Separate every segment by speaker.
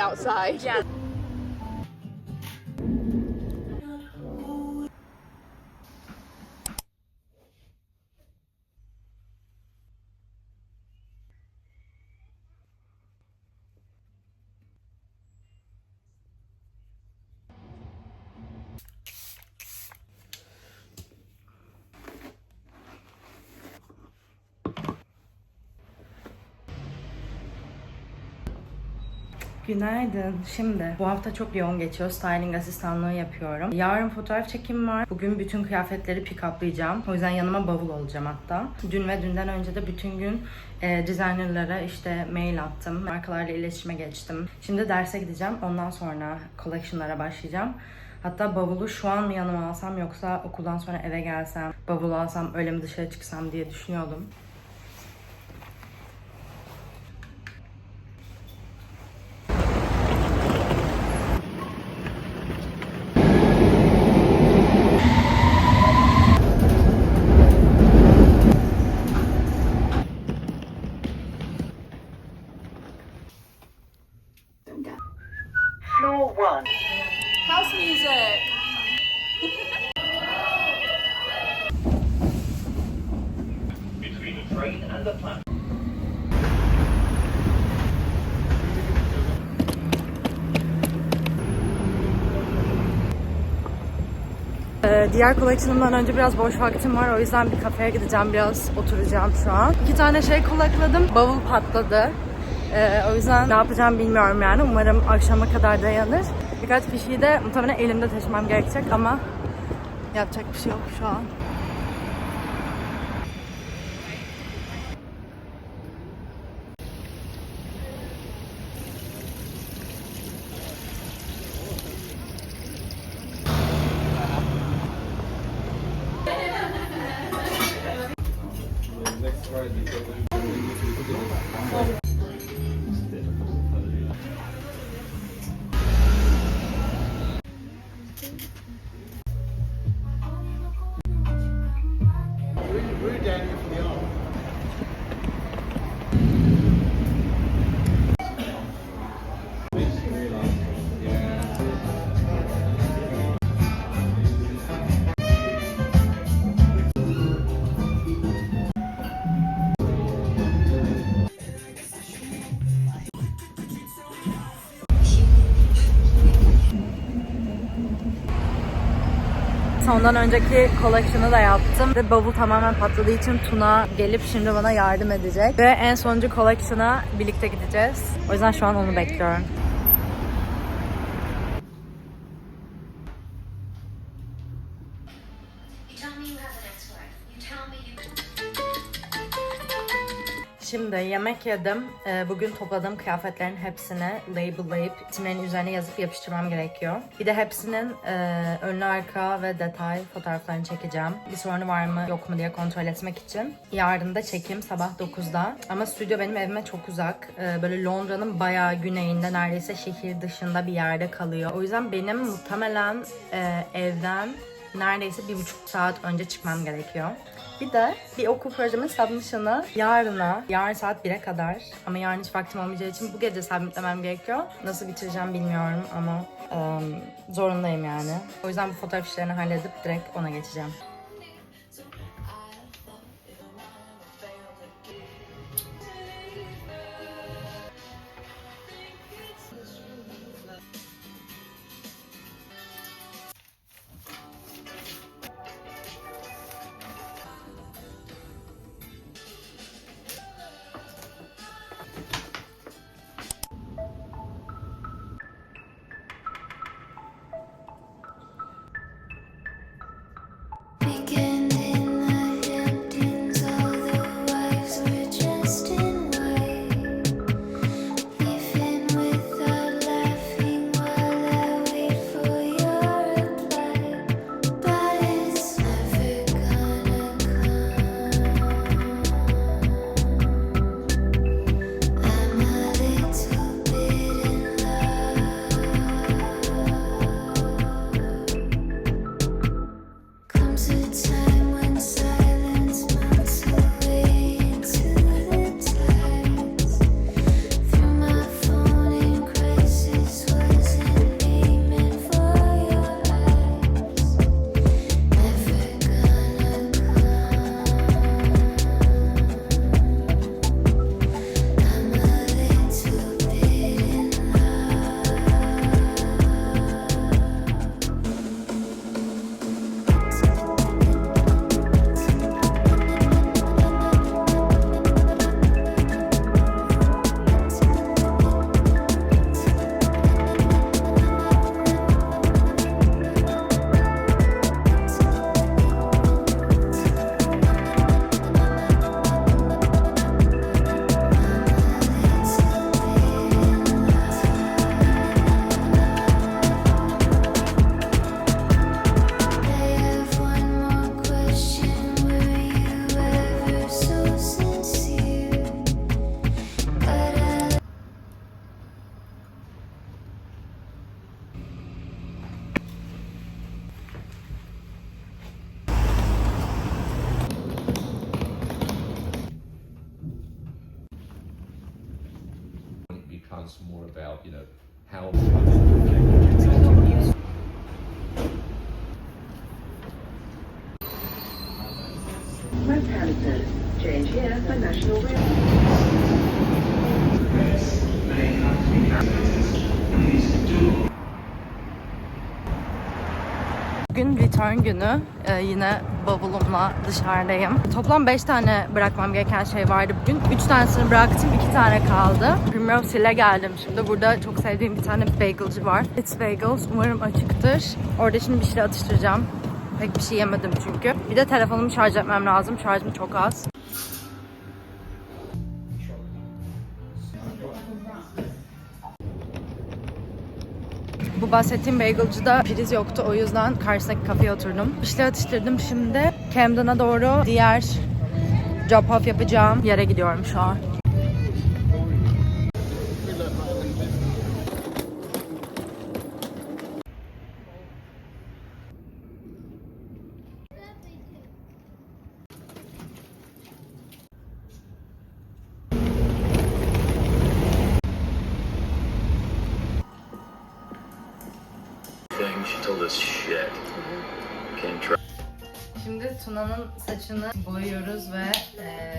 Speaker 1: outside.
Speaker 2: Yeah.
Speaker 3: Günaydın. Şimdi bu hafta çok yoğun geçiyor. Styling asistanlığı yapıyorum. Yarın fotoğraf çekimi var. Bugün bütün kıyafetleri pick-uplayacağım. O yüzden yanıma bavul alacağım hatta. Dün ve dünden önce de bütün gün e, designerlara işte mail attım. Markalarla iletişime geçtim. Şimdi derse gideceğim. Ondan sonra collection'lara başlayacağım. Hatta bavulu şu an mı yanıma alsam yoksa okuldan sonra eve gelsem, bavulu alsam öyle mi dışarı çıksam diye düşünüyordum. Diğer collection'ımdan önce biraz boş vaktim var. O yüzden bir kafeye gideceğim. Biraz oturacağım şu an. İki tane şey kulakladım. Bavul patladı. Ee, o yüzden ne yapacağım bilmiyorum yani. Umarım akşama kadar dayanır. Birkaç fişiği de muhtemelen elimde taşımam gerekecek ama yapacak bir şey yok şu an. Friday. Ondan önceki collection'ı da yaptım ve bavul tamamen patladığı için Tuna gelip şimdi bana yardım edecek. Ve en sonuncu collection'a birlikte gideceğiz. O yüzden şu an onu bekliyorum. Şimdi yemek yedim. Ee, Bugün topladığım kıyafetlerin hepsini labellayıp isimlerin üzerine yazıp yapıştırmam gerekiyor. Bir de hepsinin e, önlü arka ve detay fotoğraflarını çekeceğim. Bir sorunu var mı yok mu diye kontrol etmek için. Yarın da çekim sabah 9'da. Ama stüdyo benim evime çok uzak. Ee, Böyle Londra'nın bayağı güneyinde neredeyse şehir dışında bir yerde kalıyor. O yüzden benim muhtemelen e, evden neredeyse bir buçuk saat önce çıkmam gerekiyor. Bir de bir okul projemin submission'ı yarına, yarın saat 1'e kadar ama yarın hiç vaktim olmayacağı için bu gece submitlemem gerekiyor. Nasıl bitireceğim bilmiyorum ama ım, zorundayım yani. O yüzden bu fotoğraf işlerini halledip direkt ona geçeceğim.
Speaker 2: About you know how.
Speaker 3: Bugün return günü. Ee, yine bavulumla dışarıdayım. Toplam 5 tane bırakmam gereken şey vardı bugün. 3 tanesini bıraktım, 2 tane kaldı. Primrose Hill'e geldim şimdi. Burada çok sevdiğim bir tane bagelci var. It's Bagels. Umarım açıktır. Orada şimdi bir şey atıştıracağım. Pek bir şey yemedim çünkü. Bir de telefonumu şarj etmem lazım. Şarjım çok az. Bu bahsettiğim bagelcıda priz yoktu. O yüzden karşısındaki kafeye oturdum. İşte atıştırdım şimdi. Camden'a doğru diğer drop off yapacağım yere gidiyorum şu an. Şimdi Tuna'nın saçını boyuyoruz ve e,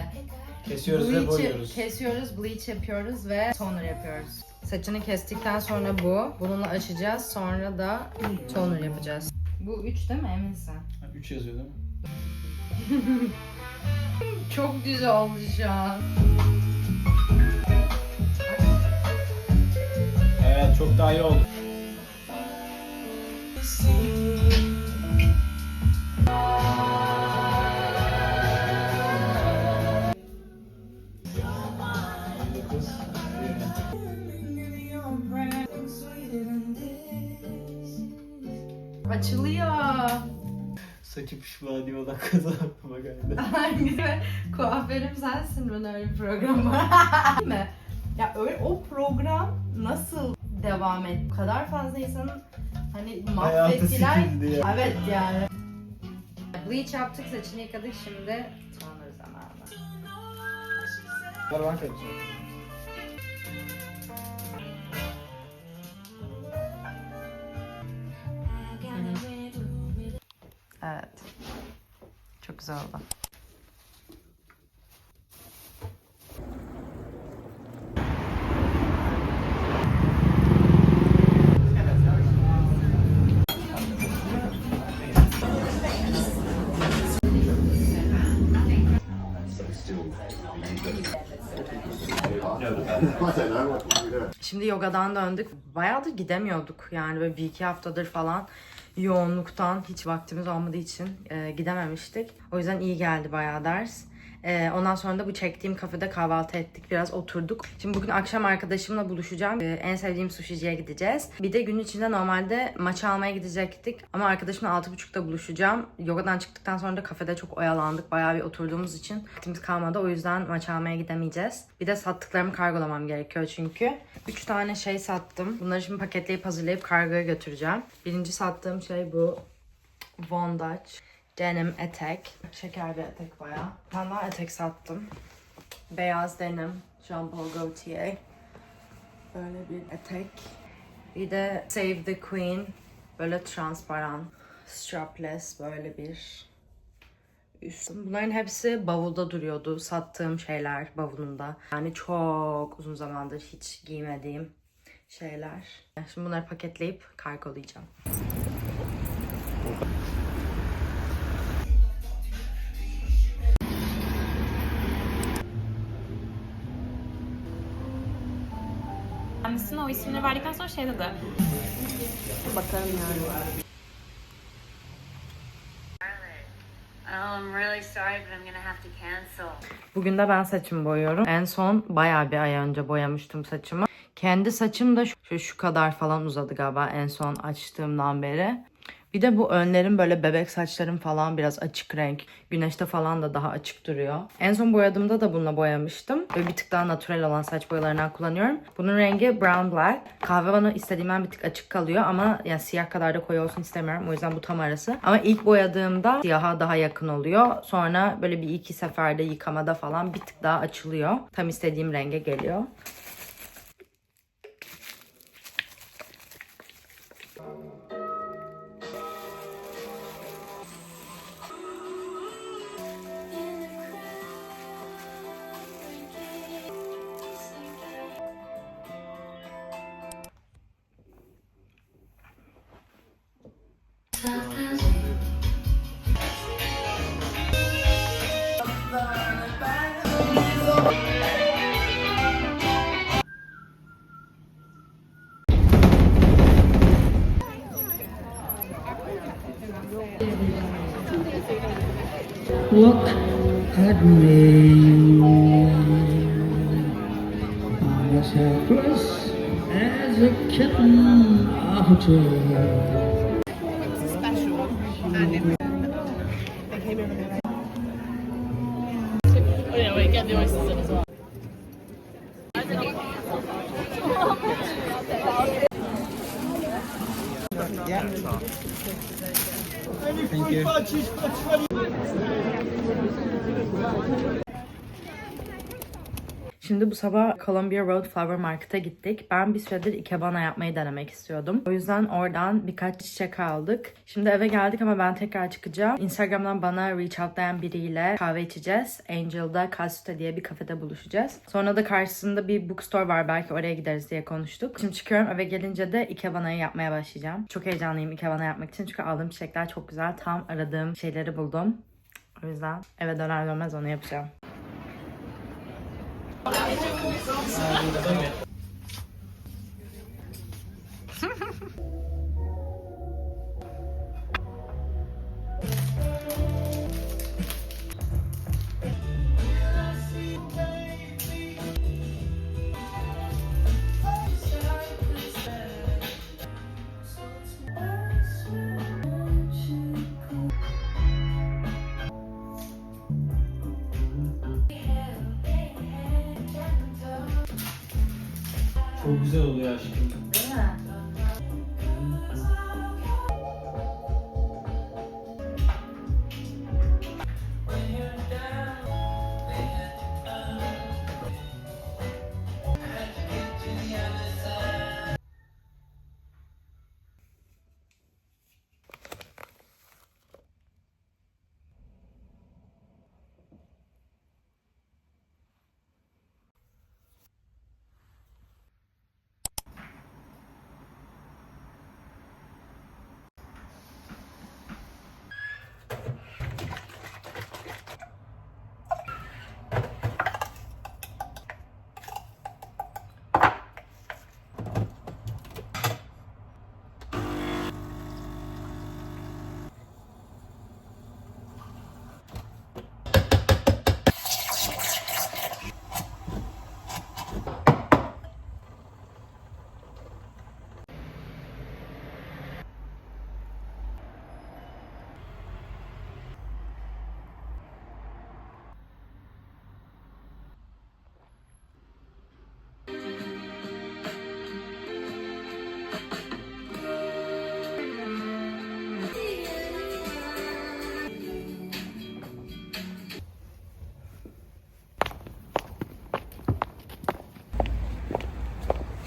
Speaker 4: Kesiyoruz ve boyuyoruz.
Speaker 3: Kesiyoruz, bleach yapıyoruz ve toner yapıyoruz. Saçını kestikten sonra bu. Bununla açacağız. Sonra da toner yapacağız. Bu üç değil mi? Eminsin.
Speaker 4: 3 yazıyor değil mi?
Speaker 3: Çok güzel oldu şu an.
Speaker 4: Evet çok daha iyi oldu.
Speaker 3: Açılıyor.
Speaker 4: Saçı pişmaniye olan kız aklıma geldi.
Speaker 3: Hangi kuaförüm sensin ben öyle bir program var. Değil mi? Ya öyle o program nasıl devam et? Bu kadar fazla insanın hani mahvettiler.
Speaker 4: ya.
Speaker 3: Evet yani. Bleach yaptık, saçını yıkadık şimdi toner zamanı.
Speaker 4: Var.
Speaker 3: Evet. Çok güzel oldu. Şimdi yogadan döndük. Bayağıdır gidemiyorduk. Yani böyle bir iki haftadır falan yoğunluktan hiç vaktimiz olmadığı için e, gidememiştik. O yüzden iyi geldi bayağı ders. E, ondan sonra da bu çektiğim kafede kahvaltı ettik. Biraz oturduk. Şimdi bugün akşam arkadaşımla buluşacağım. E, en sevdiğim sushiciye gideceğiz. Bir de gün içinde normalde maça almaya gidecektik. Ama arkadaşımla 6.30'da buluşacağım. Yogadan çıktıktan sonra da kafede çok oyalandık. Bayağı bir oturduğumuz için vaktimiz kalmadı. O yüzden maç almaya gidemeyeceğiz. Bir de sattıklarımı kargolamam gerekiyor çünkü. 3 tane şey sattım. Bunları şimdi paketleyip hazırlayıp kargoya götüreceğim. Birinci sattığım şey bu. Von Dutch denim etek. Şeker bir etek bayağı. Tane daha etek sattım. Beyaz denim. Jean Paul Gaultier. Böyle bir etek. Bir de Save the Queen. Böyle transparan. Strapless böyle bir üstüm. Bunların hepsi bavulda duruyordu. Sattığım şeyler bavulumda. Yani çok uzun zamandır hiç giymediğim şeyler. Şimdi bunları paketleyip kargolayacağım.
Speaker 1: Kendisine o isimleri verdikten sonra şey dedi. Bakalım yani.
Speaker 5: Oh, I'm really sorry, but I'm gonna have to cancel.
Speaker 3: Bugün de ben saçımı boyuyorum. En son bayağı bir ay önce boyamıştım saçımı. Kendi saçım da şu, şu kadar falan uzadı galiba en son açtığımdan beri. Bir de bu önlerim böyle bebek saçlarım falan biraz açık renk. Güneşte falan da daha açık duruyor. En son boyadığımda da bununla boyamıştım. Böyle bir tık daha natural olan saç boyalarından kullanıyorum. Bunun rengi brown black. Kahve bana istediğimden bir tık açık kalıyor ama yani siyah kadar da koyu olsun istemiyorum. O yüzden bu tam arası. Ama ilk boyadığımda siyaha daha yakın oluyor. Sonra böyle bir iki seferde yıkamada falan bir tık daha açılıyor. Tam istediğim renge geliyor.
Speaker 6: Cyprus as a kitten after. It's special and it's they came over. Oh yeah, wait, get the oysters in as well. Yeah.
Speaker 4: Thank you.
Speaker 3: Şimdi bu sabah Columbia Road Flower Market'a gittik. Ben bir süredir ikebana yapmayı denemek istiyordum. O yüzden oradan birkaç çiçek aldık. Şimdi eve geldik ama ben tekrar çıkacağım. Instagram'dan bana reach outlayan biriyle kahve içeceğiz. Angel'da Casute diye bir kafede buluşacağız. Sonra da karşısında bir bookstore var. Belki oraya gideriz diye konuştuk. Şimdi çıkıyorum. Eve gelince de ikebanayı yapmaya başlayacağım. Çok heyecanlıyım ikebana yapmak için. Çünkü aldığım çiçekler çok güzel. Tam aradığım şeyleri buldum. O yüzden eve döner dönmez onu yapacağım.
Speaker 4: 我来了就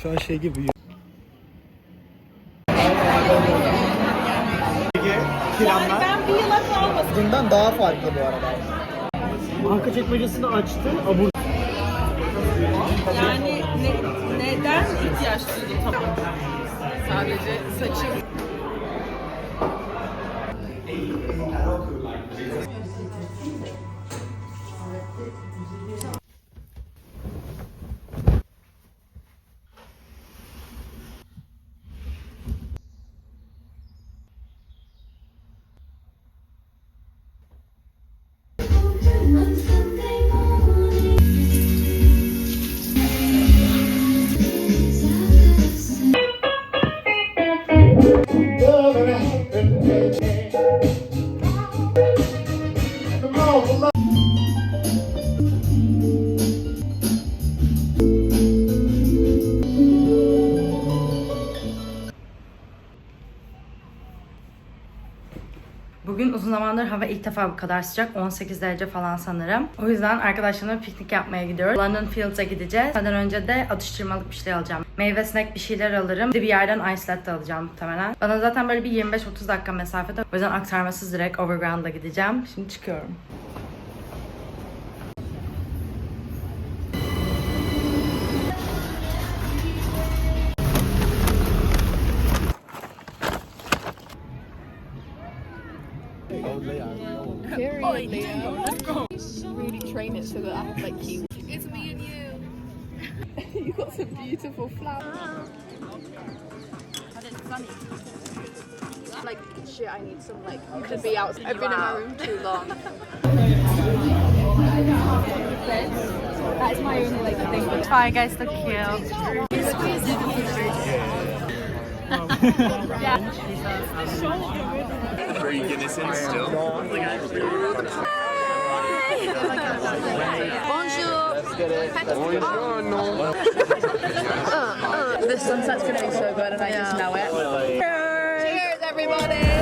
Speaker 4: Şu an şey gibi planlar. Ben bir yıla kalmasın. Bundan daha farklı bu arada. Arka çekmecesini açtı. Abur
Speaker 7: Yani ne, neden ihtiyaç duydu tamam. Sadece saçım
Speaker 3: Bugün uzun zamandır hava ilk defa bu kadar sıcak. 18 derece falan sanırım. O yüzden arkadaşlarımla piknik yapmaya gidiyoruz. London Fields'a gideceğiz. Ondan önce de atıştırmalık bir şey alacağım. Meyve snack bir şeyler alırım. Bir de bir yerden ice latte alacağım muhtemelen. Bana zaten böyle bir 25-30 dakika mesafede. O yüzden aktarmasız direkt overground'a gideceğim. Şimdi çıkıyorum.
Speaker 7: really train it so that I have like cute. It's me and you. you got some beautiful flowers. And it's sunny. Like shit, I need some like to be out. I've been in my room too long. That's my only like thing.
Speaker 3: Bye guys, look cute.
Speaker 8: Are you getting this in still?
Speaker 7: The sunset's gonna be so good, and I just know it. Cheers, everybody!